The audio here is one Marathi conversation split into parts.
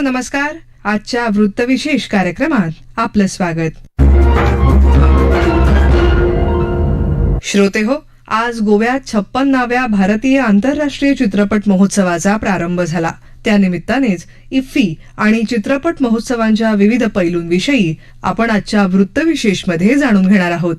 नमस्कार. आजच्या वृत्तविशेष कार्यक्रमात आपलं स्वागत. श्रोते हो आज गोव्यात छप्पन्नाव्या भारतीय आंतरराष्ट्रीय चित्रपट महोत्सवाचा प्रारंभ झाला. त्यानिमित्तानेच इफ्फी आणि चित्रपट महोत्सवांच्या विविध पैलूंविषयी आपण आजच्या वृत्तविशेषमध्ये जाणून घेणार आहोत.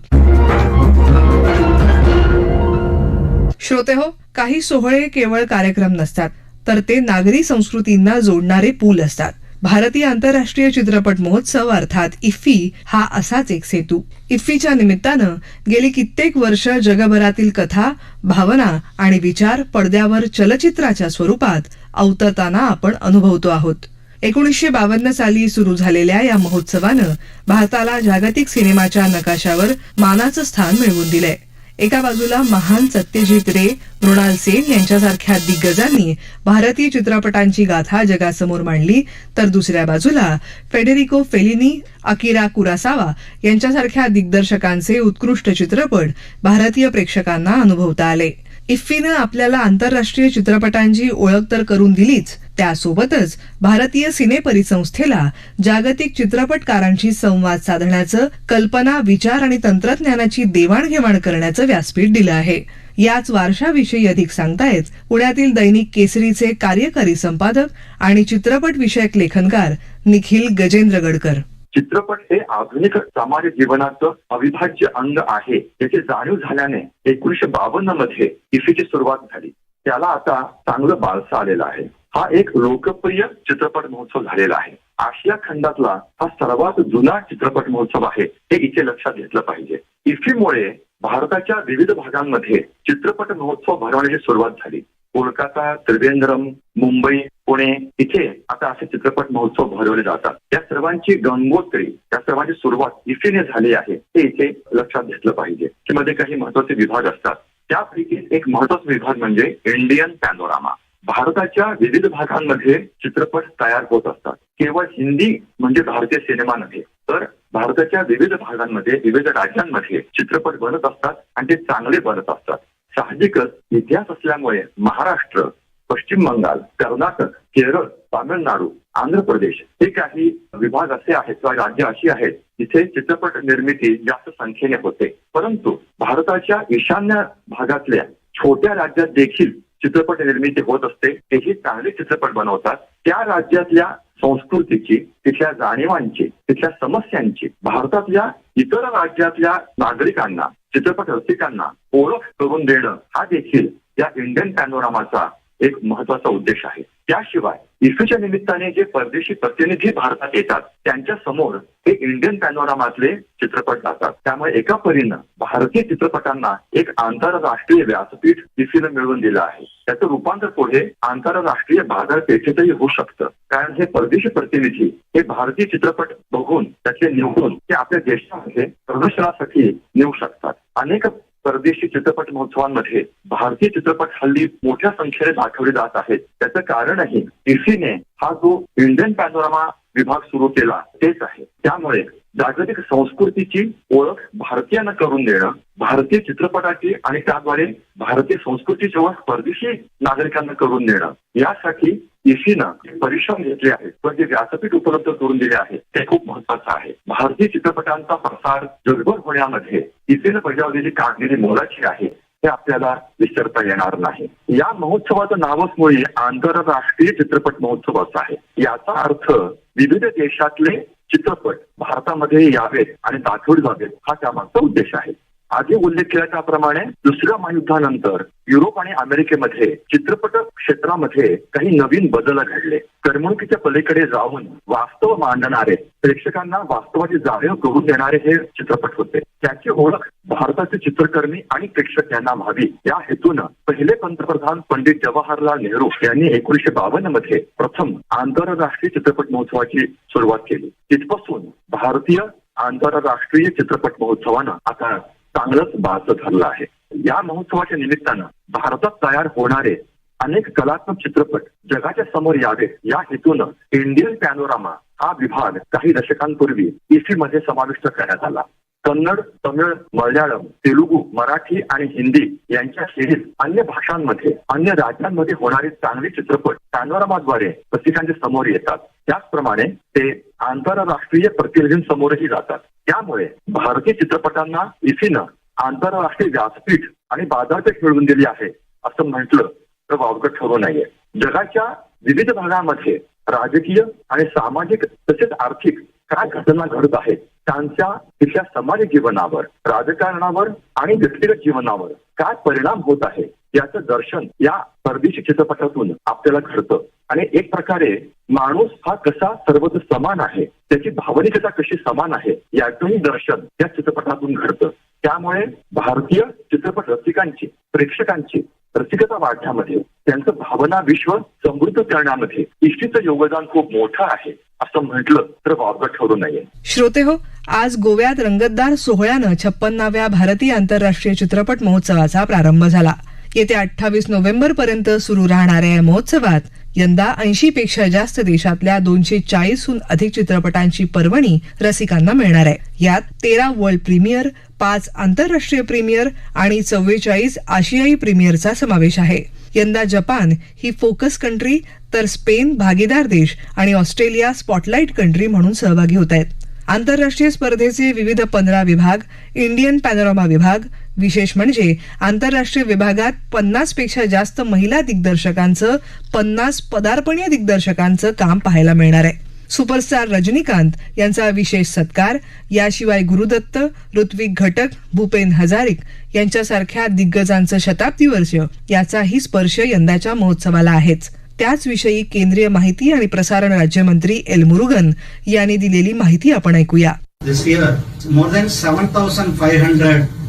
श्रोते हो काही सोहळे केवळ कार्यक्रम नसतात. तर ते नागरी संस्कृतींना जोडणारे पूल असतात. भारतीय आंतरराष्ट्रीय चित्रपट महोत्सव अर्थात इफ्फी हा असाच एक सेतू. इफ्फीच्या निमित्तानं गेली कित्येक वर्ष जगभरातील कथा भावना आणि विचार पडद्यावर चलचित्राच्या स्वरूपात अवतरताना आपण अनुभवतो आहोत. एकोणीसशे बावन्न साली सुरू झालेल्या या महोत्सवानं भारताला जागतिक सिनेमाच्या नकाशावर मानाचं स्थान मिळवून दिलंय. एका बाजूला महान सत्यजित रे मृणाल सेन यांच्यासारख्या दिग्गजांनी भारतीय चित्रपटांची गाथा जगासमोर मांडली तर दुसऱ्या बाजूला फेडेरिको फेलिनी अकिरा कुरासावा यांच्यासारख्या दिग्दर्शकांचे उत्कृष्ट चित्रपट भारतीय प्रेक्षकांना अनुभवता आले. इफ्फीनं आपल्याला आंतरराष्ट्रीय चित्रपटांची ओळख तर करून दिलीच. त्यासोबतच भारतीय सिनेपरिसंस्थेला जागतिक चित्रपटकारांशी संवाद साधण्याचं कल्पना विचार आणि तंत्रज्ञानाची देवाणघेवाण करण्याचं व्यासपीठ दिलं आहे. याच वारशाविषयी अधिक सांगतायत पुण्यातील दैनिक केसरीचे कार्यकारी संपादक आणि चित्रपट विषयक लेखनकार निखिल गजेंद्र गडकर चित्रपट हे आधुनिक समाज जीवनाचं अविभाज्य अंग आहे. याची जाणीव झाल्याने एकोणीशे बावन्नमध्ये इफीची सुरुवात झाली. त्याला आता चांगलं बाळसं आलेला आहे. हा एक लोकप्रिय चित्रपट महोत्सव झालेला आहे. आशिया खंडातला हा सर्वात जुना चित्रपट महोत्सव आहे. हे इथे लक्षात घेतलं पाहिजे. इफ्फीमुळे भारताच्या विविध भागांमध्ये चित्रपट महोत्सव भरवण्याची सुरुवात झाली. कोलकाता त्रिवेंद्रम मुंबई पुणे इथे आता असे चित्रपट महोत्सव भरवले जातात. या सर्वांची गंगोत्री या सर्वांची सुरुवात इफीने झाली आहे हे इथे लक्षात घेतलं पाहिजे. त्यामध्ये काही महत्त्वाचे विभाग असतात. त्यापैकी एक महत्त्वाचा विभाग म्हणजे इंडियन पॅनोरामा भारताच्या विविध भागांमध्ये चित्रपट तयार होत असतात. केवळ हिंदी म्हणजे भारतीय सिनेमा नव्हे तर भारताच्या विविध भागांमध्ये विविध राज्यांमध्ये चित्रपट बनत असतात आणि ते चांगले बनत असतात. साहजिकच इतिहास असल्यामुळे महाराष्ट्र पश्चिम बंगाल कर्नाटक केरळ तामिळनाडू आंध्र प्रदेश हे काही विभाग असे आहेत किंवा राज्य अशी आहेत जिथे चित्रपट निर्मिती जास्त संख्येने होते. परंतु भारताच्या ईशान्य भागातल्या छोट्या राज्यात देखील चित्रपट निर्मिती होत असते. तेही चांगले चित्रपट बनवतात. त्या राज्यातल्या संस्कृतीची तिथल्या जाणीवांची तिथल्या समस्यांची भारतातल्या इतर राज्यातल्या नागरिकांना चित्रपट रसिकांना ओळख करून देणं हा देखील या इंडियन पॅनोरामाचा एक महत्त्वाचा उद्देश आहे. त्याशिवाय इफ्यूच्या निमित्ताने जे परदेशी प्रतिनिधी भारतात येतात त्यांच्यासमोर ते इंडियन पॅनोरामातले चित्रपट जातात त्यामुळे एका परीनं भारतीय चित्रपटांना एक आंतरराष्ट्रीय व्यासपीठ इफीनं मिळवून दिलं आहे. त्याचं रूपांतर पुढे आंतरराष्ट्रीय बाजारपेठेतही होऊ शकतं. कारण हे परदेशी प्रतिनिधी हे भारतीय चित्रपट बघून त्याचे निवडून ते आपल्या देशामध्ये प्रदर्शनासाठी नेऊ शकतात. अनेक परदेशी चित्रपट महोत्सवांमध्ये भारतीय चित्रपट हल्ली मोठ्या संख्येने दाखवले जात आहेत. त्याचं कारणही इफीने हा जो इंडियन पॅनोरामा विभाग सुरू केला तेच आहे. त्यामुळे जागतिक संस्कृतीची ओळख भारतीयांना करून देणं भारतीय चित्रपटाची आणि त्याद्वारे भारतीय संस्कृतीची ओळख परदेशी नागरिकांना करून देणं यासाठी इफीनं परिश्रम घेतले आहेत पण जे म्हणजे व्यासपीठ उपलब्ध करून दिले आहे. ते खूप महत्वाचं आहे. भारतीय चित्रपटांचा प्रसार जगभर होण्यामध्ये इफीनं बजावलेली कामगिरी मोलाची आहे हे आपल्याला विसरता येणार नाही. या महोत्सवाचं नावच मुळे आंतरराष्ट्रीय चित्रपट महोत्सवाचा आहे. याचा अर्थ विविध देशातले चित्रपट भारतामध्ये यावेत आणि दाखवले जावेत हा त्यामागचा उद्देश आहे. आधी उल्लेख केल्याप्रमाणे दुसऱ्या महायुद्धानंतर युरोप आणि अमेरिकेमध्ये चित्रपट क्षेत्रामध्ये काही नवीन बदल घडले. करमणुकीच्या पलीकडे जाऊन वास्तव मांडणारे प्रेक्षकांना वास्तवाची जाणीव करून देणारे हे चित्रपट होते. त्याची ओळख भारताचे चित्रकर्मी आणि प्रेक्षक यांना व्हावी. या हेतूनं पहिले पंतप्रधान पंडित जवाहरलाल नेहरू यांनी एकोणीशे बावन्नमध्ये प्रथम आंतरराष्ट्रीय चित्रपट महोत्सवाची सुरुवात केली. तिथपासून भारतीय आंतरराष्ट्रीय चित्रपट महोत्सवानं आता चांगलंच बाळचं ठरलं आहे. या महोत्सवाच्या निमित्तानं भारतात तयार होणारे अनेक कलात्मक चित्रपट जगाच्या समोर यावे या हेतूनं इंडियन पॅनोरामा हा विभाग काही दशकांपूर्वी इफी मध्ये समाविष्ट करण्यात आला. कन्नड तमिळ मल्याळम तेलुगू मराठी आणि हिंदी यांच्या खेरीज अन्य भाषांमध्ये अन्य राज्यांमध्ये होणारे चांगले चित्रपट पॅनोरामाद्वारे रसिकांच्या समोर येतात. त्याचप्रमाणे ते आंतरराष्ट्रीय प्रतिनिधींसमोरही जातात. त्यामुळे भारतीय चित्रपटांना इफीनं आंतरराष्ट्रीय व्यासपीठ आणि बाजारपेठ मिळवून दिली आहे असं म्हटलं तर वावगं ठरू नाहीये जगाच्या विविध भागामध्ये राजकीय आणि सामाजिक तसेच आर्थिक काय घटना घडत आहेत त्यांच्या तिथल्या समाज जीवनावर राजकारणावर आणि व्यक्तिगत जीवनावर काय परिणाम होत आहे याचं दर्शन या परदेशी चित्रपटातून आपल्याला घडतं. आणि एक प्रकारे माणूस हा कसा सर्वत्र समान आहे त्याची भावनिकता कशी समान आहे याचंही दर्शन या चित्रपटातून घडतं. त्यामुळे भारतीय चित्रपट रसिकांची प्रेक्षकांची रसिकता वाढण्यामध्ये त्यांचं भावना विश्व समृद्ध करण्यामध्ये इष्टीचं योगदान खूप मोठं आहे असं म्हटलं तर वावगं ठरू नये. श्रोते हो आज गोव्यात रंगतदार सोहळ्यानं छप्पन्नाव्या भारतीय आंतरराष्ट्रीय चित्रपट महोत्सवाचा प्रारंभ झाला. येत्या अठ्ठावीस नोव्हेंबर पर्यंत सुरू राहणाऱ्या या महोत्सवात यंदा ऐंशी पेक्षा जास्त देशातल्या दोनशे चाळीसहून अधिक चित्रपटांची पर्वणी रसिकांना मिळणार आहे. यात तेरा वर्ल्ड प्रीमियर पाच आंतरराष्ट्रीय प्रीमियर आणि चव्वेचाळीस आशियाई प्रीमियरचा समावेश आहे. यंदा जपान ही फोकस कंट्री तर स्पेन भागीदार देश आणि ऑस्ट्रेलिया स्पॉटलाइट कंट्री म्हणून सहभागी होत आहेत. आंतरराष्ट्रीय स्पर्धेचे विविध पंधरा विभाग इंडियन पॅनोरामा विभाग विशेष म्हणजे आंतरराष्ट्रीय विभागात पन्नासपेक्षा जास्त महिला दिग्दर्शकांचं पन्नास पदार्पणीय दिग्दर्शकांचं काम पाहायला मिळणार आहे. सुपरस्टार रजनीकांत यांचा विशेष सत्कार याशिवाय गुरुदत्त ऋत्विक घटक भूपेन हजारिक यांच्यासारख्या दिग्गजांचं शताब्दी वर्ष याचाही स्पर्श यंदाच्या महोत्सवाला आहेच. त्याच विषयी केंद्रीय माहिती आणि प्रसारण राज्यमंत्री एल मुरुगन यांनी दिलेली माहिती आपण ऐकूया.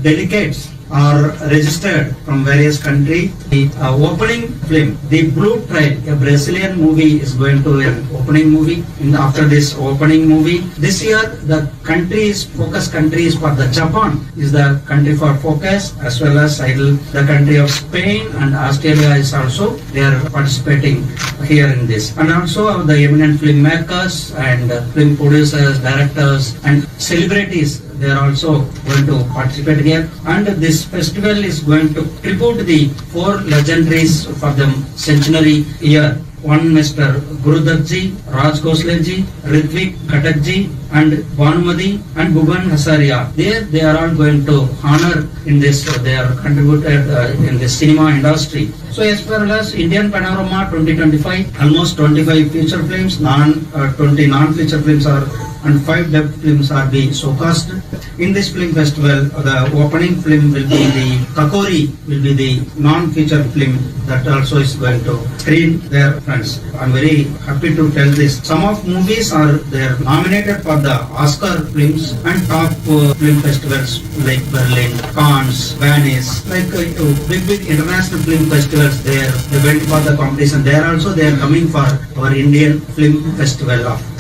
This year, more than 7,500 delegates are registered from various countries. The uh, opening film, The Blue Trail, a Brazilian movie, is going to be an opening movie. And after this opening movie, this year the countries, focus countries for the Japan is the country for focus as well as. The country of Spain and Australia is also they are participating here in this. And also the eminent filmmakers and uh, film producers, directors and celebrities they are also going to participate here and this festival is going to tribute the four legendaries for the centenary year one Mr. Gurudatji, Raj Khosleji, Ritvik Katakji and Banumadi and Bhuban Hasaria. There they are all going to honor in this, they are contributed uh, in the cinema industry. So as far as Indian Panorama 2025, almost 25 feature films, non, uh, 20 non-feature films are and five dub films are being showcased. In this film festival, the opening film will be the Kakori, will be the non-feature film that also is going to screen there, friends. I'm very happy to tell this. Some of movies are they are nominated for the Oscar films and top uh, film festivals like Berlin, Cannes, Venice, like uh, big big international film festivals. There, they went for the competition. There also they are coming for our Indian Film Festival of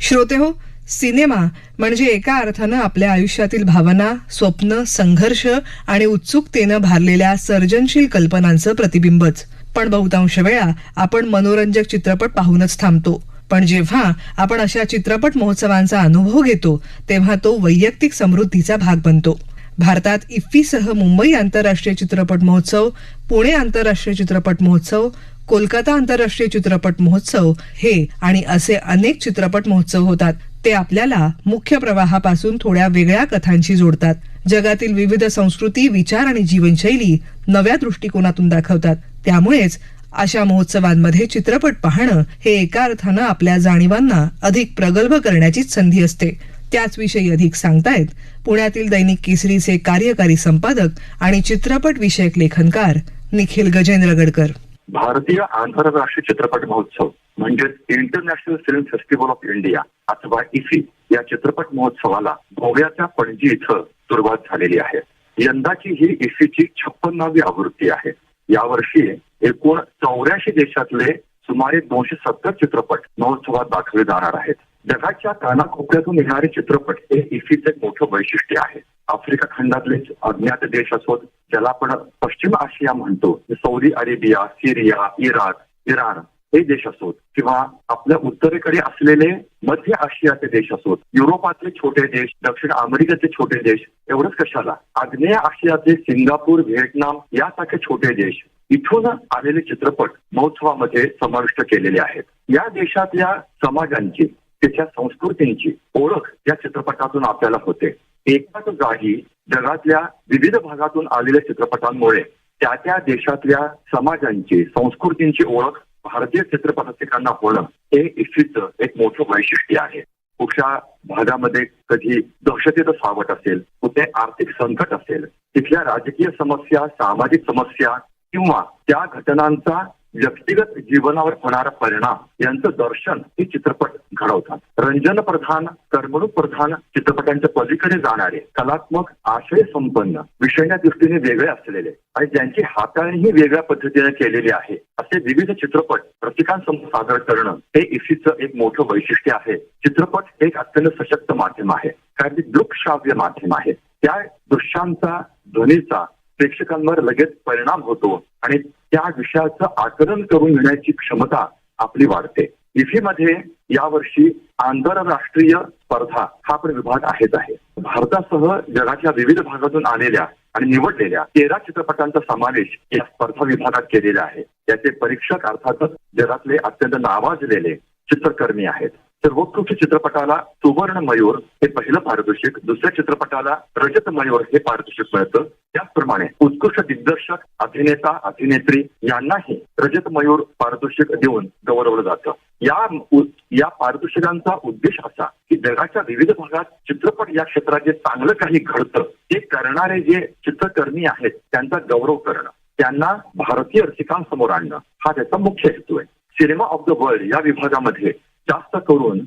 श्रोते हो सिनेमा म्हणजे एका अर्थानं आपल्या आयुष्यातील भावना स्वप्न संघर्ष आणि उत्सुकतेनं भारलेल्या सर्जनशील कल्पनांचं प्रतिबिंबच. पण बहुतांश वेळा आपण मनोरंजक चित्रपट पाहूनच थांबतो. पण जेव्हा आपण अशा चित्रपट महोत्सवांचा अनुभव घेतो तेव्हा तो वैयक्तिक समृद्धीचा भाग बनतो. भारतात इफ्फीसह मुंबई आंतरराष्ट्रीय चित्रपट महोत्सव पुणे आंतरराष्ट्रीय चित्रपट महोत्सव कोलकाता आंतरराष्ट्रीय चित्रपट महोत्सव हे आणि असे अनेक चित्रपट महोत्सव होतात ते आपल्याला मुख्य प्रवाहापासून थोड्या वेगळ्या कथांशी जोडतात. जगातील विविध संस्कृती विचार आणि जीवनशैली नव्या दृष्टिकोनातून दाखवतात. त्यामुळेच अशा महोत्सवांमध्ये चित्रपट पाहणं हे एका अर्थानं आपल्या जाणीवांना अधिक प्रगल्भ करण्याचीच संधी असते. त्याचविषयी अधिक सांगतायत पुण्यातील दैनिक केसरीचे कार्यकारी संपादक आणि चित्रपट विषयक लेखनकार निखिल गजेंद्र गडकर. भारतीय आंतरराष्ट्रीय चित्रपट महोत्सव म्हणजेच international film festival of India अथवा इफी या चित्रपट महोत्सवाला गोव्याच्या पणजी इथं सुरुवात झालेली आहे. यंदाची ही इफीची छप्पन्नावी आवृत्ती आहे. यावर्षी एकूण चौऱ्याऐंशी देशातले सुमारे दोनशे सत्तर चित्रपट महोत्सवात दाखवले जाणार आहेत. जगाच्या कानाकोपऱ्यातून येणारे चित्रपट हे इफीचं एक मोठं वैशिष्ट्य आहे. आफ्रिका खंडातले अज्ञात देश असोत ज्याला आपण पश्चिम आशिया म्हणतो Saudi Arabia Syria Iraq Iran हे देश असोत किंवा आपल्या उत्तरेकडे असलेले मध्य आशियाचे देश असोत युरोपातले छोटे देश दक्षिण अमेरिकेचे छोटे देश एवढंच कशाला? आग्नेय आशियाचे सिंगापूर व्हिएटनाम यासारखे छोटे देश इथून आलेले चित्रपट महोत्सवामध्ये समाविष्ट केलेले आहेत. या देशातल्या समाजांची त्याच्या संस्कृतींची ओळख या चित्रपटातून आपल्याला होते. एकाच जागी जगातल्या विविध भागातून आलेल्या चित्रपटांमुळे त्या त्या देशातल्या समाजांची संस्कृतींची ओळख भारतीय चित्रपटांना होणं हे इफ्फीचं एक मोठं वैशिष्ट्य आहे. कुठल्या भागामध्ये कधी दहशतीचं सावट असेल कुठे आर्थिक संकट असेल तिथल्या राजकीय समस्या सामाजिक समस्या किंवा त्या घटनांचा व्यक्तिगत जीवनावर होणारा परिणाम यांचं दर्शन हे चित्रपट घडवतात. रंजन प्रधान करमणूक प्रधान चित्रपटांच्या पलीकडे जाणारे कलात्मक आशय संपन्न विषयाच्या दृष्टीने वेगळे असलेले आणि ज्यांची हाताळणीही वेगळ्या पद्धतीने केलेली आहे. असे विविध चित्रपट रसिकांसमोर सादर करणं हे इफ्फीचं एक मोठं वैशिष्ट्य आहे. चित्रपट एक अत्यंत सशक्त माध्यम आहे. कारण ते दृकश्राव्य माध्यम आहे. त्या दृश्यांचा ध्वनीचा प्रेक्षकांवर लगेच परिणाम होतो आणि त्या विषयाचं आकलन करून घेण्याची क्षमता आपली वाढते. इफीमध्ये यावर्षी आंतरराष्ट्रीय स्पर्धा हा पण विभाग आहेच आहे. भारतासह जगाच्या विविध भागातून आलेल्या आणि निवडलेल्या तेरा चित्रपटांचा समावेश या स्पर्धा विभागात केलेला आहे. याचे परीक्षक अर्थातच जगातले अत्यंत नावाजलेले चित्रकर्मी आहेत. सर्वोत्कृष्ट चित्रपटाला सुवर्ण मयूर हे पहिलं पारितोषिक. दुसऱ्या चित्रपटाला रजत मयूर हे पारितोषिक मिळतं. त्याचप्रमाणे उत्कृष्ट दिग्दर्शक अभिनेता अभिनेत्री यांनाही रजत मयूर पारितोषिक देऊन गौरवलं जातं. या या पारितोषिकांचा उद्देश असा की जगाच्या विविध भागात चित्रपट या क्षेत्रात जे चांगलं काही घडतं ते करणारे जे चित्रकर्मी आहेत त्यांचा गौरव करणं त्यांना भारतीय रसिकांसमोर आणणं हा त्याचा मुख्य हेतू आहे. सिनेमा ऑफ द वर्ल्ड या विभागामध्ये जास्त करून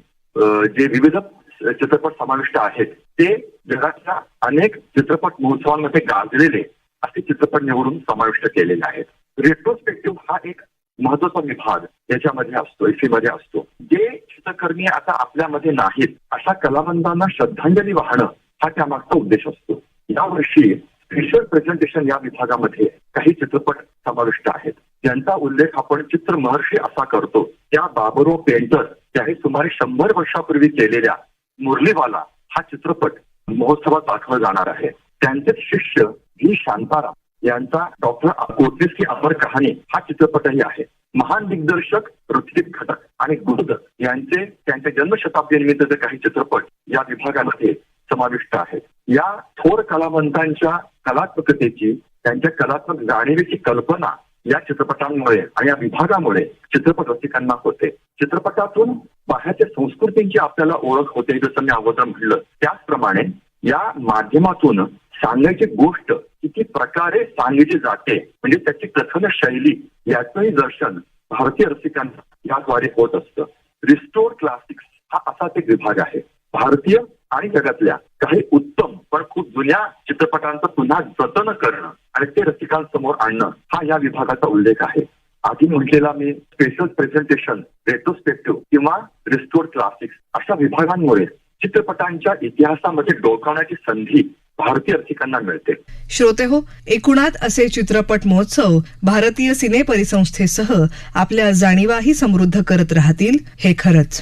जे विविध चित्रपट समाविष्ट आहेत ते जगातल्या अनेक चित्रपट महोत्सवांमध्ये गाजलेले असे चित्रपट निवडून समाविष्ट केलेले आहेत. रेट्रोस्पेक्टिव्ह हा एक महत्त्वाचा विभाग याच्यामध्ये असतो एफी मध्ये असतो. जे चित्रकर्मी आता आपल्यामध्ये नाहीत अशा कलावंतांना श्रद्धांजली वाहणं हा त्यामागचा उद्देश असतो. यावर्षी स्पेशल प्रेझेंटेशन या विभागामध्ये काही चित्रपट समाविष्ट आहेत. ज्यांचा उल्लेख आपण चित्र महर्षी असा करतो. त्या बाबरो पेंटर त्याने सुमारे शंभर वर्षापूर्वी केलेल्या मुरलीवाला हा चित्रपट महोत्सवात दाखवला जाणार आहे. त्यांचेच शिष्य व्ही. शांताराम यांचा डॉक्टर कोटणीस की अमर कहाणी हा चित्रपटही आहे. महान दिग्दर्शक ऋत्विक घटक आणि गुर्द यांचे त्यांच्या जन्मशताब्दीनिमित्तचे काही चित्रपट या विभागामध्ये समाविष्ट आहेत. या थोर कलावंतांच्या कलात्मकतेची त्यांच्या कलात्मक जाणीवेची कल्पना या चित्रपटांमुळे आणि या विभागामुळे चित्रपट रसिकांना होते. चित्रपटातून बाहेरच्या संस्कृतींची आपल्याला ओळख होते जसं मी अगोदर म्हणलं त्याचप्रमाणे या माध्यमातून सांगायची गोष्ट किती प्रकारे सांगितली जाते म्हणजे त्याची कथन शैली याचंही दर्शन भारतीय रसिकांना याद्वारे होत असतं. रिस्टोर क्लासिक्स हा असाच एक विभाग आहे. भारतीय आणि जगातल्या काही उत्तम पण खूप जुन्या चित्रपटांचं पुन्हा जतन करणं आणि ते रसिकांसमोर आणणं हा या विभागाचा उल्लेख आहे. आधी म्हटलेला मी स्पेशल प्रेझेंटेशन रेट्रोस्पेक्टिव्ह किंवा रिस्टोर क्लासिक्स अशा विभागांमुळे चित्रपटांच्या इतिहासामध्ये डोकावण्याची संधी भारतीय रसिकांना मिळते. श्रोते हो एकूणात असे चित्रपट महोत्सव भारतीय सिने परिसंस्थेसह आपल्या जाणीवाही समृद्ध करत राहतील हे खरंच.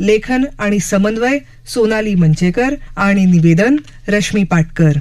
लेखन आणि समन्वय सोनाली मंचेकर आणि निवेदन रश्मी पाटकर.